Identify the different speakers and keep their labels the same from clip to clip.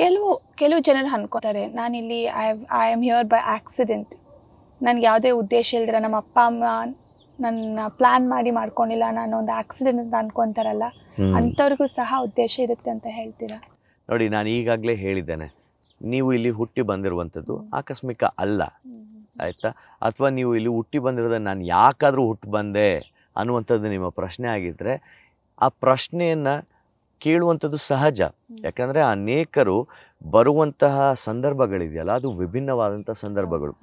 Speaker 1: ಕೆಲವು ಕೆಲವು ಜನರು ಅನ್ಕೋತಾರೆ ನಾನಿಲ್ಲಿ I I am here by accident ನನಗೆ ಯಾವುದೇ ಉದ್ದೇಶ ಇಲ್ದಿರ ನಮ್ಮ ಅಪ್ಪ ಅಮ್ಮ ನನ್ನ ಪ್ಲಾನ್ ಮಾಡಿ ಮಾಡ್ಕೊಂಡಿಲ್ಲ ನಾನು ಒಂದು ಆಕ್ಸಿಡೆಂಟ್ ಅಂತ ಅನ್ಕೊಂತಾರಲ್ಲ. ಅಂಥವ್ರಿಗೂ ಸಹ ಉದ್ದೇಶ ಇರುತ್ತೆ ಅಂತ ಹೇಳ್ತೀರಾ?
Speaker 2: ನೋಡಿ ನಾನು ಈಗಾಗಲೇ ಹೇಳಿದ್ದೇನೆ ನೀವು ಇಲ್ಲಿ ಹುಟ್ಟಿ ಬಂದಿರುವಂಥದ್ದು ಆಕಸ್ಮಿಕ ಅಲ್ಲ ಆಯಿತಾ? ಅಥವಾ ನೀವು ಇಲ್ಲಿ ಹುಟ್ಟಿ ಬಂದಿರೋದನ್ನ ನಾನು ಯಾಕಾದರೂ ಹುಟ್ಟು ಬಂದೆ ಅನ್ನುವಂಥದ್ದು ನಿಮ್ಮ ಪ್ರಶ್ನೆ ಆಗಿದ್ದರೆ ಆ ಪ್ರಶ್ನೆಯನ್ನು ಕೇಳುವಂಥದ್ದು ಸಹಜ. ಯಾಕಂದರೆ ಅನೇಕರು ಬರುವಂತಹ ಸಂದರ್ಭಗಳಿದೆಯಲ್ಲ ಅದು ವಿಭಿನ್ನವಾದಂಥ ಸಂದರ್ಭಗಳು.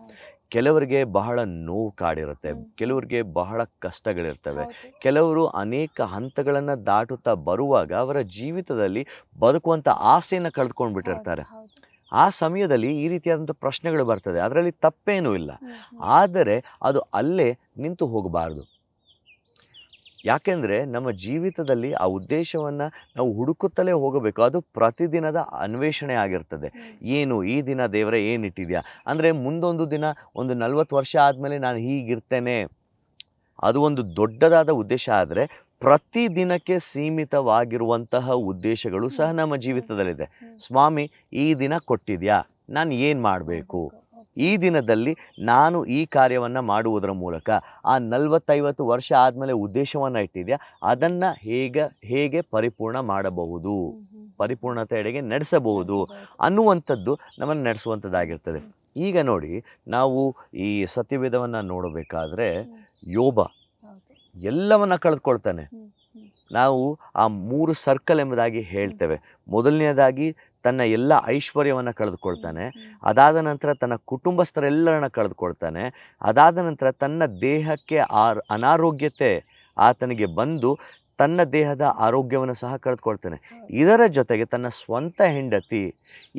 Speaker 2: ಕೆಲವರಿಗೆ ಬಹಳ ನೋವು ಕಾಡಿರುತ್ತೆ ಕೆಲವರಿಗೆ ಬಹಳ ಕಷ್ಟಗಳಿರ್ತವೆ. ಕೆಲವರು ಅನೇಕ ಹಂತಗಳನ್ನು ದಾಟುತ್ತಾ ಬರುವಾಗ ಅವರ ಜೀವಿತದಲ್ಲಿ ಬದುಕುವಂಥ ಆಸೆಯನ್ನು ಕಳೆದುಕೊಂಡು ಬಿಟ್ಟಿರ್ತಾರೆ ಆ ಸಮಯದಲ್ಲಿ ಈ ರೀತಿಯಾದಂಥ ಪ್ರಶ್ನೆಗಳು ಬರ್ತದೆ. ಅದರಲ್ಲಿ ತಪ್ಪೇನೂ ಇಲ್ಲ. ಆದರೆ ಅದು ಅಲ್ಲೇ ನಿಂತು ಹೋಗಬಾರ್ದು. ಯಾಕೆಂದರೆ ನಮ್ಮ ಜೀವಿತದಲ್ಲಿ ಆ ಉದ್ದೇಶವನ್ನು ನಾವು ಹುಡುಕುತ್ತಲೇ ಹೋಗಬೇಕು. ಅದು ಪ್ರತಿದಿನದ ಅನ್ವೇಷಣೆ ಆಗಿರ್ತದೆ. ಏನು ಈ ದಿನ ದೇವರೇ ಏನಿಟ್ಟಿದೆಯಾ? ಅಂದರೆ ಮುಂದೊಂದು ದಿನ ಒಂದು ನಲ್ವತ್ತು ವರ್ಷ ಆದಮೇಲೆ ನಾನು ಹೀಗಿರ್ತೇನೆ. ಅದು ಒಂದು ದೊಡ್ಡದಾದ ಉದ್ದೇಶ ಆದರೆ ಪ್ರತಿ ದಿನಕ್ಕೆ ಸೀಮಿತವಾಗಿರುವಂತಹ ಉದ್ದೇಶಗಳು ಸಹ ನಮ್ಮ ಜೀವಿತದಲ್ಲಿದೆ. ಸ್ವಾಮಿ ಈ ದಿನ ಕೊಟ್ಟಿದೆಯಾ? ನಾನು ಏನು ಮಾಡಬೇಕು? ಈ ದಿನದಲ್ಲಿ ನಾನು ಈ ಕಾರ್ಯವನ್ನು ಮಾಡುವುದರ ಮೂಲಕ ಆ ನಲವತ್ತೈವತ್ತು ವರ್ಷ ಆದಮೇಲೆ ಉದ್ದೇಶವನ್ನು ಇಟ್ಟಿದೆಯಾ? ಅದನ್ನು ಹೇಗೆ ಹೇಗೆ ಪರಿಪೂರ್ಣ ಮಾಡಬಹುದು? ಪರಿಪೂರ್ಣತೆಡೆಗೆ ನಡೆಸಬಹುದು ಅನ್ನುವಂಥದ್ದು ನಮ್ಮನ್ನು ನಡೆಸುವಂಥದ್ದಾಗಿರ್ತದೆ. ಈಗ ನೋಡಿ ನಾವು ಈ ಸತ್ಯವೇದವನ್ನು ನೋಡಬೇಕಾದ್ರೆ ಯೋಬ ಎಲ್ಲವನ್ನ ಕಳೆದುಕೊಳ್ತಾನೆ. ನಾವು ಆ ಮೂರು ಸರ್ಕಲ್ ಎಂಬುದಾಗಿ ಹೇಳ್ತೇವೆ. ಮೊದಲನೆಯದಾಗಿ ತನ್ನ ಎಲ್ಲ ಐಶ್ವರ್ಯವನ್ನು ಕಳೆದುಕೊಳ್ತಾನೆ. ಅದಾದ ನಂತರ ತನ್ನ ಕುಟುಂಬಸ್ಥರೆಲ್ಲರನ್ನ ಕಳೆದುಕೊಳ್ತಾನೆ. ಅದಾದ ನಂತರ ತನ್ನ ದೇಹಕ್ಕೆ ಆರ್ ಅನಾರೋಗ್ಯತೆ ಆತನಿಗೆ ಬಂದು ತನ್ನ ದೇಹದ ಆರೋಗ್ಯವನ್ನು ಸಹ ಕಳೆದುಕೊಳ್ತಾನೆ. ಇದರ ಜೊತೆಗೆ ತನ್ನ ಸ್ವಂತ ಹೆಂಡತಿ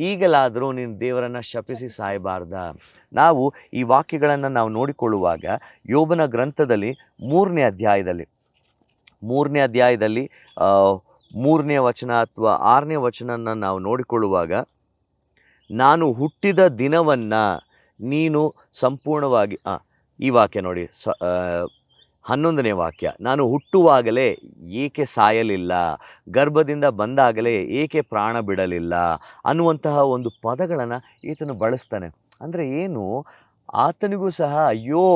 Speaker 2: ಈಗಲಾದರೂ ನೀನು ದೇವರನ್ನು ಶಪಿಸಿ ಸಾಯಬಾರ್ದ. ನಾವು ಈ ವಾಕ್ಯಗಳನ್ನು ನಾವು ನೋಡಿಕೊಳ್ಳುವಾಗ ಯೋಬನ ಗ್ರಂಥದಲ್ಲಿ ಮೂರನೇ ಅಧ್ಯಾಯದಲ್ಲಿ ಮೂರನೇ ಅಧ್ಯಾಯದಲ್ಲಿ ಮೂರನೇ ವಚನ ಅಥವಾ ಆರನೇ ವಚನನ ನಾವು ನೋಡಿಕೊಳ್ಳುವಾಗ, ನಾನು ಹುಟ್ಟಿದ ದಿನವನ್ನು ನೀನು ಸಂಪೂರ್ಣವಾಗಿ ಈ ವಾಕ್ಯ ನೋಡಿ, ಸ ಹನ್ನೊಂದನೇ ವಾಕ್ಯ, ನಾನು ಹುಟ್ಟುವಾಗಲೇ ಏಕೆ ಸಾಯಲಿಲ್ಲ, ಗರ್ಭದಿಂದ ಬಂದಾಗಲೇ ಏಕೆ ಪ್ರಾಣ ಬಿಡಲಿಲ್ಲ ಅನ್ನುವಂತಹ ಒಂದು ಪದಗಳನ್ನು ಈತನು ಬಳಸ್ತಾನೆ. ಅಂದರೆ ಏನು? ಆತನಿಗೂ ಸಹ ಅಯ್ಯೋ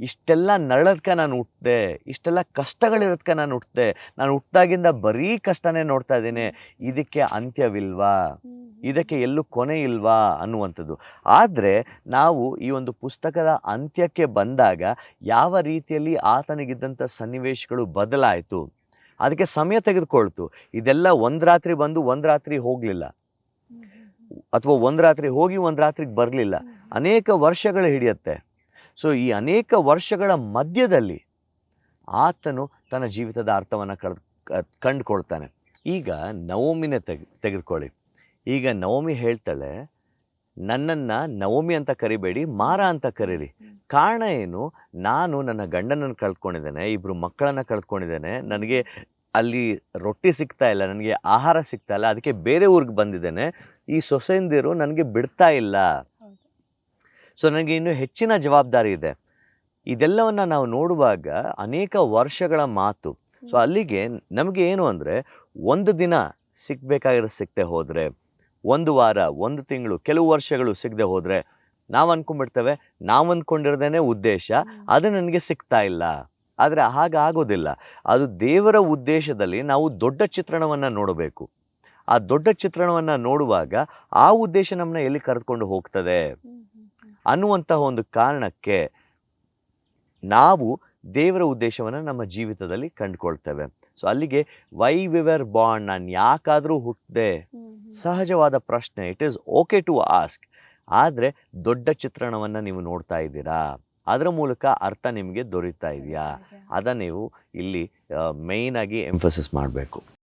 Speaker 2: ಇಷ್ಟೆಲ್ಲ ನರಳದ್ಕೆ ನಾನು ಹುಟ್ಟಿದೆ ಇಷ್ಟೆಲ್ಲ ಕಷ್ಟಗಳಿರೋದ್ಕ ನಾನು ಹುಟ್ಟಿದೆ ನಾನು ಹುಟ್ಟಿದಾಗಿಂದ ಬರೀ ಕಷ್ಟನೇ ನೋಡ್ತಾ ಇದ್ದೀನಿ ಇದಕ್ಕೆ ಅಂತ್ಯವಿಲ್ವಾ? ಇದಕ್ಕೆ ಎಲ್ಲೂ ಕೊನೆ ಇಲ್ವಾ? ಅನ್ನುವಂಥದ್ದು. ಆದರೆ ನಾವು ಈ ಒಂದು ಪುಸ್ತಕದ ಅಂತ್ಯಕ್ಕೆ ಬಂದಾಗ ಯಾವ ರೀತಿಯಲ್ಲಿ ಆತನಿಗಿದ್ದಂಥ ಸನ್ನಿವೇಶಗಳು ಬದಲಾಯಿತು ಅದಕ್ಕೆ ಸಮಯ ತೆಗೆದುಕೊಳ್ತು. ಇದೆಲ್ಲ ಒಂದು ರಾತ್ರಿ ಬಂದು ಒಂದು ರಾತ್ರಿ ಹೋಗಲಿಲ್ಲ. ಅಥವಾ ಒಂದು ರಾತ್ರಿ ಹೋಗಿ ಒಂದು ರಾತ್ರಿಗೆ ಬರಲಿಲ್ಲ. ಅನೇಕ ವರ್ಷಗಳು ಹಿಡಿಯುತ್ತೆ. ಸೊ ಈ ಅನೇಕ ವರ್ಷಗಳ ಮಧ್ಯದಲ್ಲಿ ಆತನು ತನ್ನ ಜೀವಿತದ ಅರ್ಥವನ್ನು ಕಳೆದು ಕಂಡುಕೊಳ್ತಾನೆ. ಈಗ ನವಮಿನ ತೆಗೆ, ತೆಗೆದುಕೊಳ್ಳಿ. ಈಗ ನವಮಿ ಹೇಳ್ತಾಳೆ ನನ್ನನ್ನು ನವಮಿ ಅಂತ ಕರಿಬೇಡಿ, ಮಾರ ಅಂತ ಕರೀರಿ. ಕಾರಣ ಏನು? ನಾನು ನನ್ನ ಗಂಡನನ್ನು ಕಳ್ಕೊಂಡಿದ್ದೇನೆ ಇಬ್ಬರು ಮಕ್ಕಳನ್ನು ಕಳ್ಕೊಂಡಿದ್ದೇನೆ, ನನಗೆ ಅಲ್ಲಿ ರೊಟ್ಟಿ ಸಿಗ್ತಾ ಇಲ್ಲ, ನನಗೆ ಆಹಾರ ಸಿಗ್ತಾ ಇಲ್ಲ, ಅದಕ್ಕೆ ಬೇರೆ ಊರಿಗೆ ಬಂದಿದ್ದೇನೆ. ಈ ಸೊಸೆಯಿಂದಿರು ನನಗೆ ಬಿಡ್ತಾ ಇಲ್ಲ. ಸೊ ನನಗೆ ಇನ್ನೂ ಹೆಚ್ಚಿನ ಜವಾಬ್ದಾರಿ ಇದೆ. ಇದೆಲ್ಲವನ್ನು ನಾವು ನೋಡುವಾಗ ಅನೇಕ ವರ್ಷಗಳ ಮಾತು. ಸೊ ಅಲ್ಲಿಗೆ ನಮಗೆ ಏನು ಅಂದರೆ ಒಂದು ದಿನ ಸಿಗಬೇಕಾಗಿರೋ ಸಿಗದೆ ಹೋದರೆ ಒಂದು ವಾರ ಒಂದು ತಿಂಗಳು ಕೆಲವು ವರ್ಷಗಳು ಸಿಗದೆ ಹೋದರೆ ನಾವು ಅಂದ್ಕೊಂಡ್ಬಿಡ್ತೇವೆ ನಾವು ಅಂದ್ಕೊಂಡಿರೋದೇ ಉದ್ದೇಶ ಅದು ನನಗೆ ಸಿಗ್ತಾ ಇಲ್ಲ. ಆದರೆ ಹಾಗಾಗೋದಿಲ್ಲ ಅದು ದೇವರ ಉದ್ದೇಶದಲ್ಲಿ ನಾವು ದೊಡ್ಡ ಚಿತ್ರಣವನ್ನು ನೋಡಬೇಕು. ಆ ದೊಡ್ಡ ಚಿತ್ರಣವನ್ನು ನೋಡುವಾಗ ಆ ಉದ್ದೇಶ ನಮ್ಮನ್ನ ಎಲ್ಲಿ ಕರೆದುಕೊಂಡು ಹೋಗ್ತದೆ? ಅನ್ನುವಂತಹ ಒಂದು ಕಾರಣಕ್ಕೆ ನಾವು ದೇವರ ಉದ್ದೇಶವನ್ನು ನಮ್ಮ ಜೀವಿತದಲ್ಲಿ ಕಂಡುಕೊಳ್ತೇವೆ. ಸೊ ಅಲ್ಲಿಗೆ ವೈ ವಿವರ್ ಬಾಂಡ್ ನಾನು ಯಾಕಾದರೂ ಹುಟ್ಟಿದೆ ಸಹಜವಾದ ಪ್ರಶ್ನೆ. It is okay to ask ಆದರೆ ದೊಡ್ಡ ಚಿತ್ರಣವನ್ನು ನೀವು ನೋಡ್ತಾ ಇದ್ದೀರಾ? ಅದರ ಮೂಲಕ ಅರ್ಥ ನಿಮಗೆ ದೊರೀತಾ ಇದೆಯಾ? ಅದನ್ನು ನೀವು ಇಲ್ಲಿ ಮೇಯ್ನಾಗಿ ಎಂಫಸಿಸ್ ಮಾಡಬೇಕು.